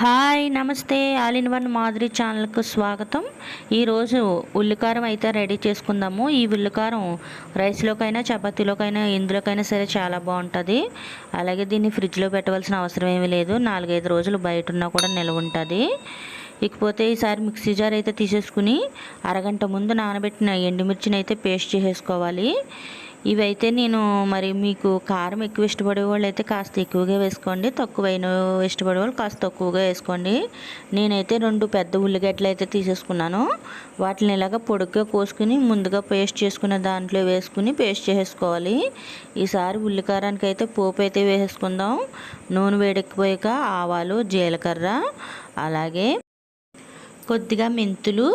Hi నమస్తే. All in one Madhuri ఛానల్కు స్వాగతం. ఈరోజు ఉల్లికారం అయితే రెడీ చేసుకుందాము. ఈ ఉల్లికారం రైస్లోకైనా చపాతీలోకైనా ఇందులోకైనా సరే చాలా బాగుంటుంది. అలాగే దీన్ని ఫ్రిడ్జ్లో పెట్టవలసిన అవసరం ఏమీ లేదు. నాలుగైదు రోజులు బయట ఉన్నా కూడా నిల్వ ఉంటుంది. ఇకపోతే ఈసారి మిక్సీ జార్ అయితే తీసేసుకుని అరగంట ముందు నానబెట్టిన ఎండుమిర్చిని అయితే పేస్ట్ చేసేసుకోవాలి. ఇవైతే నేను మరి మీకు కారం ఎక్కువ ఇష్టపడే వాళ్ళు అయితే కాస్త ఎక్కువగా వేసుకోండి. తక్కువైన ఇష్టపడే వాళ్ళు కాస్త తక్కువగా వేసుకోండి. నేనైతే రెండు పెద్ద ఉల్లిగడ్డలు అయితే తీసేసుకున్నాను. వాటిని ఇలాగ పొడుగ్గా కోసుకుని ముందుగా పేస్ట్ చేసుకున్న దాంట్లో వేసుకుని పేస్ట్ చేసుకోవాలి ఈసారి ఉల్లికారానికి అయితే పోపు అయితే వేసేసుకుందాం. నూనె వేడెక్కిపోయాక ఆవాలు జీలకర్ర అలాగే కొద్దిగా మెంతులు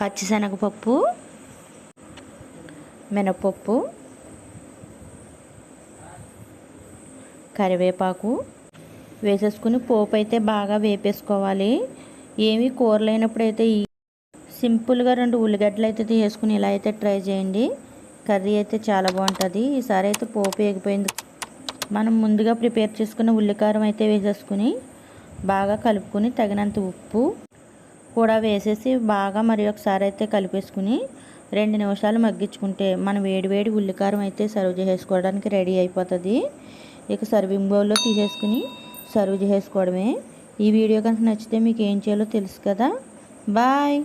పచ్చిశనగపప్పు మినపప్పు కరివేపాకు వేసేసుకుని పోపు అయితే బాగా వేపేసుకోవాలి. ఏమి కూర లేనప్పుడు అయితే సింపుల్గా రెండు ఉల్లిగడ్డలు అయితే తీసుకుని ఇలా అయితే ట్రై చేయండి. కర్రీ అయితే చాలా బాగుంటుంది. ఈసారి అయితే పోపు వేగిపోయింది. మనం ముందుగా ప్రిపేర్ చేసుకున్న ఉల్లికారం అయితే వేసేసుకుని బాగా కలుపుకొని తగినంత ఉప్పు కూడా వేసేసి బాగా మరి ఒకసారి అయితే కలిపేసుకుని రెండు నిమిషాలు మగ్గించుకుంటే మనం వేడివేడి ఉల్లికారం అయితే సర్వ్ చేసుకోవడానికి రెడీ అయిపోతుంది. ఇక సర్వింగ్ బౌల్లో తీసేసుకుని సర్వ్ చేసుకోవడమే ఈ వీడియో కనుక నచ్చితే మీకు ఏం చేయాలో తెలుసు కదా? బాయ్!